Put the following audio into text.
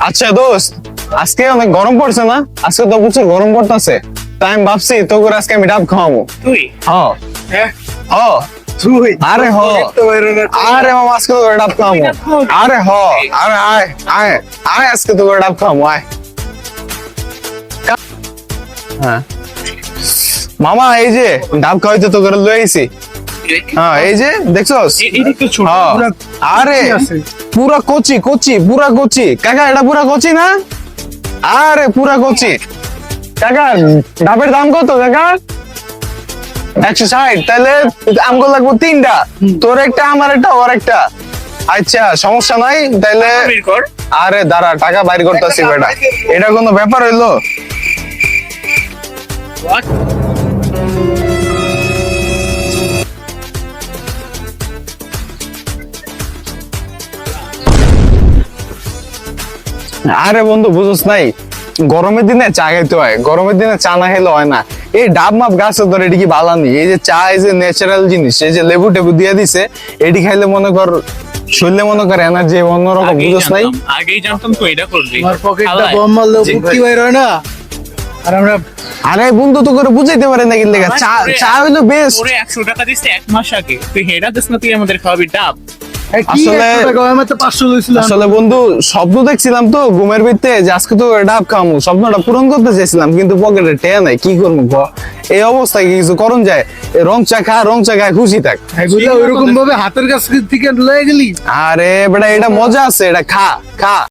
আচ্ছা দোস্ত আজকে অনেক গরম পড়ছে না? আজকে তো প্রচুর গরম পড়তেছে। তাই আমি ভাবছি তো করে আজকে আমি ডাব খাওয়াবো। তুই? হ্যাঁ? হ্যাঁ হ্যাঁ আরে হ। আরে মামা আজকে তো করে ডাব খাওয়াবো? আরে হ। আরে আয় আয় আয় আজকে তো করে ডাব খাওয়াবো আয়। হ্যাঁ। মামা এই যে ডাব খাওয়াইতে তো করে লই আইছি হ্যাঁ এই যে ছোট হ্যাঁ। পুরা আরে পুরা কচি কচি পুরা কচি। কাকা এটা পুরা কচি না? আরে পুরা কচি। কাকা ডাবের দাম কত কাকা? একশো ষাট তাহলে আমগো লাগবো তিনটা। তোর একটা আমার একটা ওর একটা। আচ্ছা সমস্যা নাই তাহলে আরে দাঁড়া টাকা বাইর করতেছি বেটা। এটা কোনো ব্যাপার হইল? আরে বন্ধু বুঝছ নাই। গরমের দিনে চা খাইতে হয় গরমের দিনে চা না খেলে হয় না। এই ডাব মাপ গাছ ধর এটি কি বালানি? এই যে চা এই যে ন্যাচারাল জিনিস এই যে লেবু টেবু দিয়ে দিছে এটি খাইলে মনে কর শরীরে মনে কর এনার্জি অন্যরকম বুঝছ নাই? আগেই জানতাম তো এটা করবি আমার পকেটটা বম বাইর হয় না? আর আমরা আরে বন্ধু তো করে বুঝাইতে পারে না কিন্তু চা চা হইল বেস্ট তোরে একশো টাকা দিচ্ছে এক মাস আগে। তুই হেডা দিস না তুই আমাদের খাওয়াবি ডাব। আসলে- বন্ধু স্বপ্ন দেখছিলাম তো ঘুমের ভিত্তে যে আজকে তো ডাব খামু স্বপ্নটা পূরণ করতে চাইছিলাম কিন্তু পকেটে টেয়া নাই কি করব? এই অবস্থায় কি কিছু করণ যায়? রং চা খা রং চা খায় খুশি থাক। ওইরকম ভাবে হাতের কাছ থেকে লয়ে গেলি? আরে বেটা এটা মজা আছে এটা খা খা।